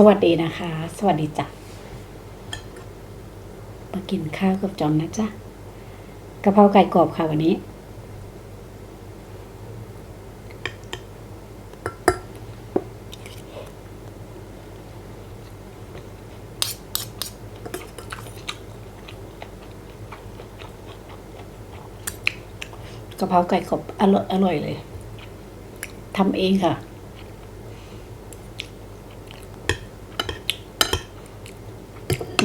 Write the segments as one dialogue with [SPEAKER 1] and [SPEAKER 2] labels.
[SPEAKER 1] สวัสดีนะคะ สวัสดีจ้ะมากินข้าวกับจอมนะจ๊ะกะเพราไก่กรอบค่ะวันนี้ กะเพราไก่กรอบอร่อยอร่อยเลยทำเองค่ะ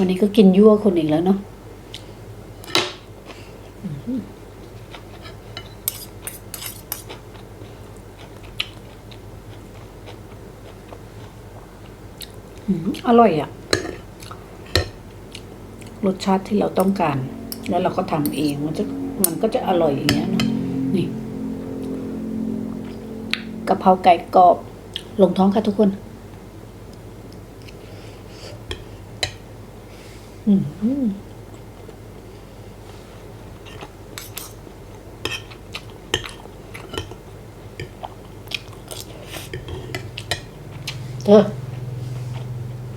[SPEAKER 1] วันนี้ก็กินยั่วคนอีกแล้วเนาะอร่อยอะรสชาติที่เราต้องการ แล้วเราก็ทำเองมันจะมันก็จะอร่อยอย่างเงี้ยเนาะนี่กะเพราไก่กรอบ ลงท้องค่ะทุกคน อืม เธอ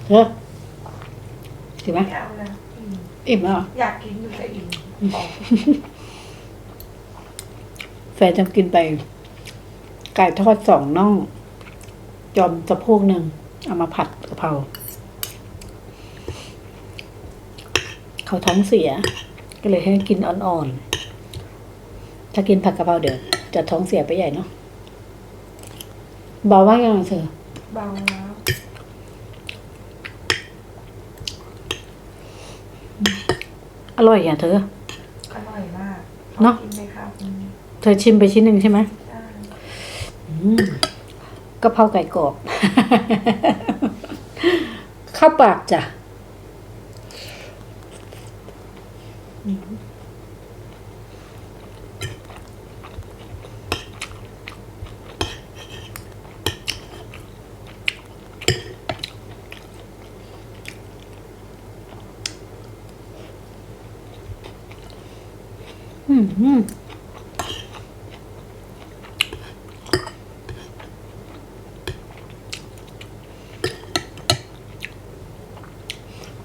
[SPEAKER 1] เธอถึงไหม
[SPEAKER 2] ไม่เอาแล้วอิ่ม
[SPEAKER 1] อิ่มแล้วเหรอ
[SPEAKER 2] อยากกินอยู่แต่อิ่มบอก
[SPEAKER 1] แฟนจำกินไป ไก่ทอดสองน่อง จอมสะโพกหนึ่ง เอามาผัดกะเพรา เขาท้องเสีย ก็เลยให้กินอ่อนๆ ถ้ากินผัดกะเพราเดี๋ยวจะท้องเสียไปใหญ่เนาะเบาว่ายังไงเธอ
[SPEAKER 2] เบาแล้ว
[SPEAKER 1] อร่อยอะเธอ
[SPEAKER 2] อร่อยมาก
[SPEAKER 1] เนอะ
[SPEAKER 2] ขอกินไหมครับอืม
[SPEAKER 1] เธอชิมไปชิ้นหนึ่งใช่ไหม
[SPEAKER 2] ใช่
[SPEAKER 1] อืมกะเพราไก่กรอบเข้าปากจ้ะ อืมอืม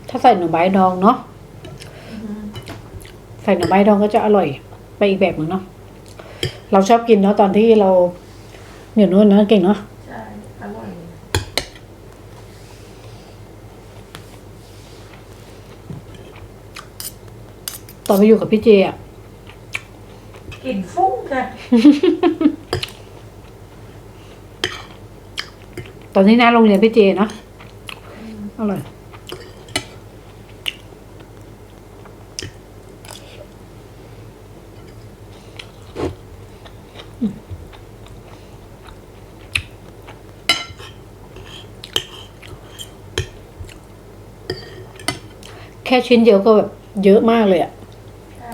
[SPEAKER 1] ถ้าใส่หน่อไม้ดองเนาะ ใส่หน่อไม้ดองก็จะอร่อยไปอีกแบบหนึ่งเนาะเราชอบกินเนาะตอนที่เราเหนียวนุ่นเนาะเก่งเนาะ
[SPEAKER 2] ใช่อร่อย
[SPEAKER 1] ตอนไปอยู่กับพี่เจอะ
[SPEAKER 2] กลิ่นฟุ้งค่ะ
[SPEAKER 1] ตอนที่หน้าโรงเรียนพี่เจเนาะอร่อย ค่ชิ้นเดียวก็แบบเยอะมากเลยอะ
[SPEAKER 2] ใช่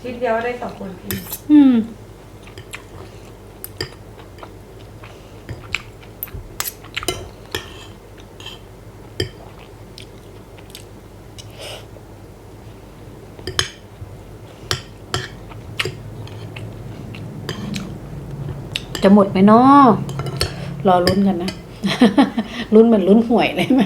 [SPEAKER 2] ชิ้นเดียวได้สองคนกิน
[SPEAKER 1] อืม จะหมดไหมเนาะรอลุ้นกันนะ ลุ้นเหมือนลุ้นหวยเลยไหม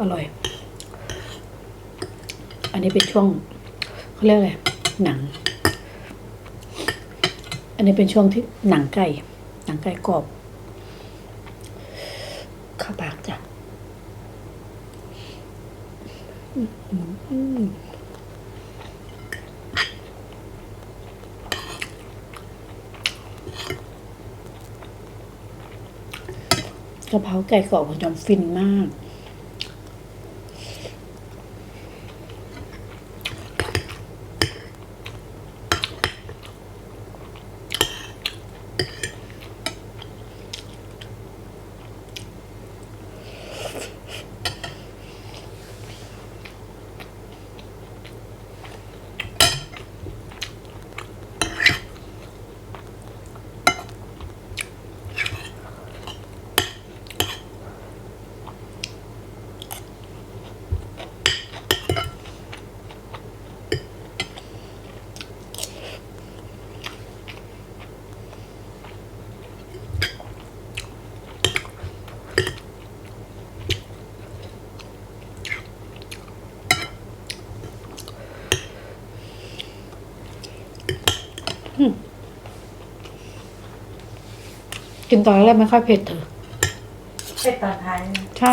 [SPEAKER 1] อร่อย อันนี้เป็นช่วงเขาเรียกอะไร หนัง อันนี้เป็นช่วงที่หนังไก่ หนังไก่กรอบเข้าปากจ้ะอืม กะเพราไก่กรอบของจอมฟินมาก กินตอนแรกไม่ค่อยเผ็ดเธอ
[SPEAKER 2] เป็ดตอนท้ายเนี่ย
[SPEAKER 1] ใช่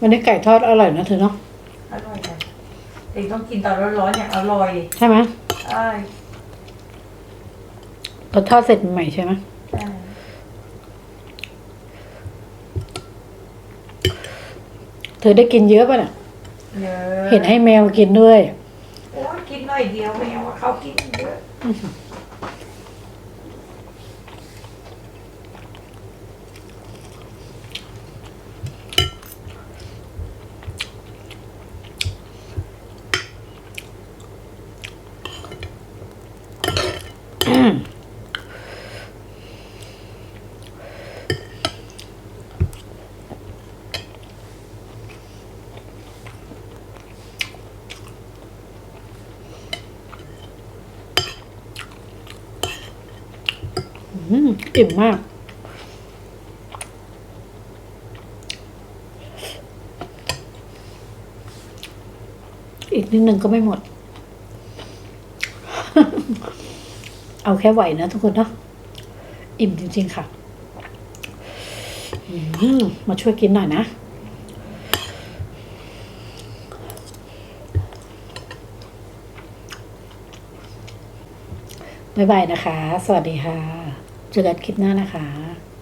[SPEAKER 1] วันนี้ไก่ทอดอร่อยนะเธอเนาะ
[SPEAKER 2] อร่อยจังเด็กต้องกินตอนร้อนๆอย่างอร่อย
[SPEAKER 1] ใช่ไหม
[SPEAKER 2] ใช่
[SPEAKER 1] พอทอดเสร็จใหม่ใช่ไหม
[SPEAKER 2] ใช่
[SPEAKER 1] เธอได้กินเยอะป่ะเนี่ย
[SPEAKER 2] เยอะ
[SPEAKER 1] เห็นให้แมวกินด้วย
[SPEAKER 2] โอ้ยกินหน่อยเดียวไม่เอาอะเขากินเยอะ
[SPEAKER 1] อืมอิ่ อิ่มมาก อีกนิดนึงก็ไม่หมด เอาแค่ไหวนะทุกคนเนาะอิ่มจริง ๆ ค่ะมมาช่วยกินหน่อยนะบ๊ายบายนะคะ สวัสดีค่ะ เจอกันคลิปหน้านะคะ